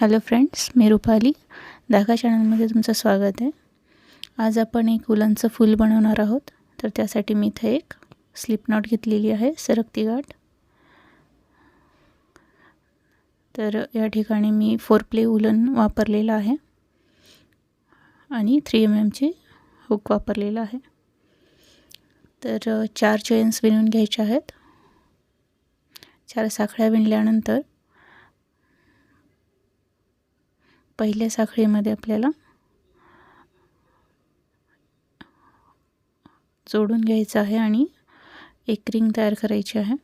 Hello friends मी रुपाली. धागा चॅनलमध्ये तुमचं स्वागत आहे. आज आपण एक उलांचं फूल बनवणार आहोत. तर त्यासाठी मी इथे एक स्लिप नॉट घेतलेली आहे सरकती गाठ. तर या ठिकाणी मी फोर प्ले उलन वापरलेलं आहे. आणि थ्री एम एमची हुक वापरलेला आहे. तर चार चेन्स विणून घ्यायचे आहेत. चार साखळ्या विणल्यानंतर पहिल्या साखळीमध्ये आपल्याला जोडून घ्यायचं आहे आणि एक रिंग तयार करायची आहे.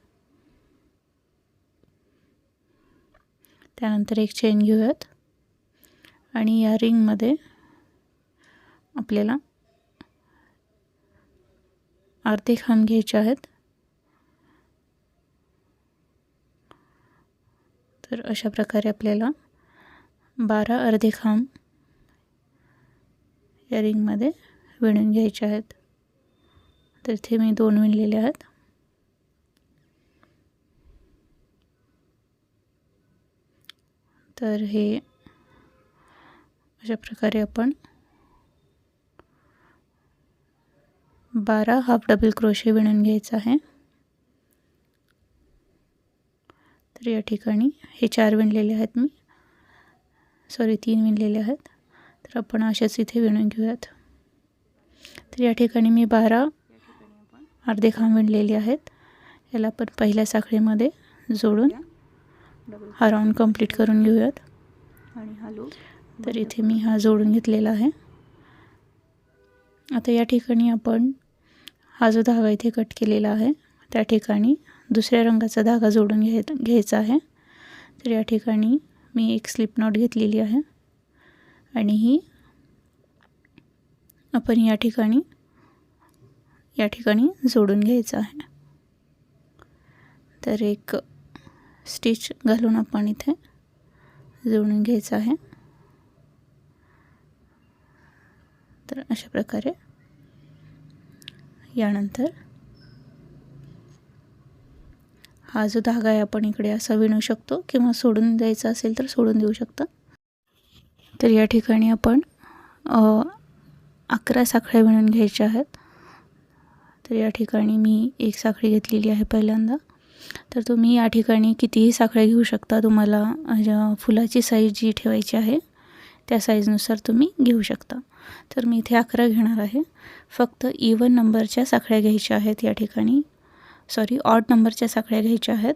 त्यानंतर एक चेन घेऊयात आणि या रिंगमध्ये आपल्याला अर्धे खांब घ्यायचे आहेत. तर अशा प्रकारे आपल्याला बारा अर्धे खांब या रिंगमध्ये विणून घ्यायचे आहेत. तर इथे मी दोन विणलेले आहेत. तर हे अशा प्रकारे आपण बारा हाफ डबल क्रोशे विणून घ्यायचं आहे. तर या ठिकाणी हे चार विणलेले आहेत मी. सॉरी तीन विणलेले आहेत. तर आपण अशाच इथे विणून घेऊयात. तर या ठिकाणी मी बारा अर्धे खांब विणलेले आहेत. याला आपण पहिल्या साखळीमध्ये जोडून हा राऊंड कंप्लीट करून घेऊयात. आणि हा तर इथे मी हा जोडून घेतलेला आहे. आता या ठिकाणी आपण हा जो धागा इथे कट केलेला आहे त्या ठिकाणी दुसऱ्या रंगाचा धागा जोडून घ्याय घ्यायचा आहे. तर या ठिकाणी मी एक स्लिप नॉट घेतलेली आहे. आणि ही आपण या ठिकाणी या ठिकाणी जोडून घ्यायचं आहे. तर एक स्टिच घालून आपण इथे जोडून घ्यायचं आहे. तर अशा प्रकारे यानंतर हा जो धागा आहे आपण इकडे असा विणू शकतो किंवा सोडून द्यायचा असेल तर सोडून देऊ शकता. तर या ठिकाणी आपण अकरा साखळ्या विणून घ्यायच्या आहेत. तर या ठिकाणी मी एक साखळी घेतलेली आहे पहिल्यांदा. तर तुम्ही या ठिकाणी कितीही साखळ्या घेऊ शकता. तुम्हाला फुलाची साईज जी ठेवायची आहे त्या साईजनुसार तुम्ही घेऊ शकता. तर मी इथे अकरा घेणार आहे. फक्त इवन नंबरच्या साखळ्या घ्यायच्या आहेत या ठिकाणी. सॉरी ऑड नंबरच्या साखळ्या घ्यायच्या आहेत.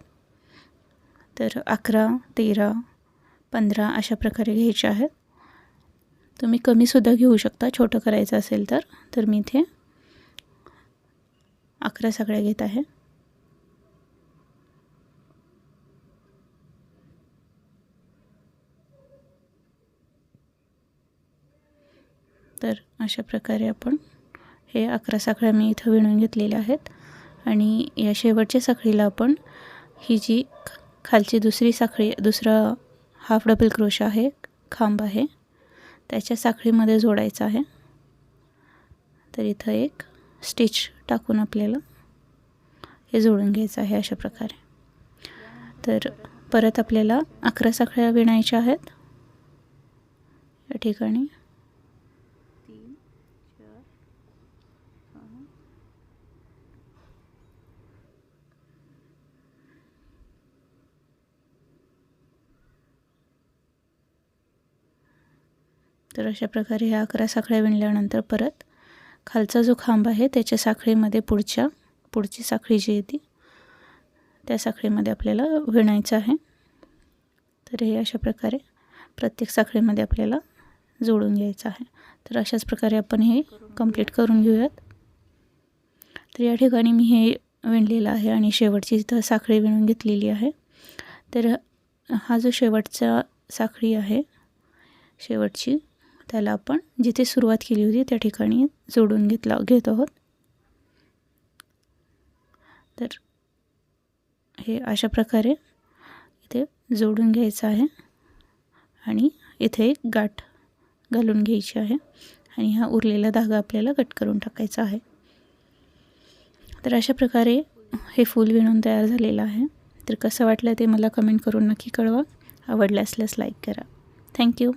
तर अकरा तेरा पंधरा अशा प्रकारे घ्यायच्या आहेत. तुम्ही कमीसुद्धा घेऊ शकता छोटं करायचं असेल तर. तर मी इथे अकरा साखळ्या घेत आहे. तर अशा प्रकारे आपण हे अकरा साखळ्या मी इथं विणून घेतलेल्या आहेत. आणि या शेवटच्या साखळीला आपण ही जी खालची दुसरी साखळी दुसरा हाफ डबल क्रोश आहे खांब आहे त्याच्या साखळीमध्ये जोडायचं आहे. तर इथं एक स्टिच टाकून आपल्याला हे जोडून घ्यायचं आहे अशा प्रकारे. तर परत आपल्याला अकरा साखळ्या विणायच्या आहेत. या ठिकाणी तर अशा प्रकारे ह्या अकरा साखळ्या विणल्यानंतर परत खालचा जो खांब आहे त्याच्या साखळीमध्ये पुढच्या पुढची साखळी जी येते त्या साखळीमध्ये आपल्याला विणायचं आहे. तर हे अशा प्रकारे प्रत्येक साखळीमध्ये आपल्याला जोडून घ्यायचं आहे. तर अशाच प्रकारे आपण हे कंप्लीट करून घेऊयात. तर या ठिकाणी मी हे विणलेलं आहे आणि शेवटची इथं साखळी विणून घेतलेली आहे. तर हा जो शेवटचा साखळी आहे शेवटची त्याला आपण जिथे सुरुवात केली होती त्या ठिकाणी जोडून घेतला घेत आहोत. तर हे अशा प्रकारे इथे जोडून घ्यायचं आहे आणि इथे एक गाठ घालून घ्यायची आहे आणि हा उरलेला धागा आपल्याला कट करून टाकायचा आहे. तर अशा प्रकारे हे फूल विणून तयार झालेलं आहे. तर कसं वाटलं ते मला कमेंट करून नक्की कळवा. आवडलं असल्यास लाईक करा. थँक्यू.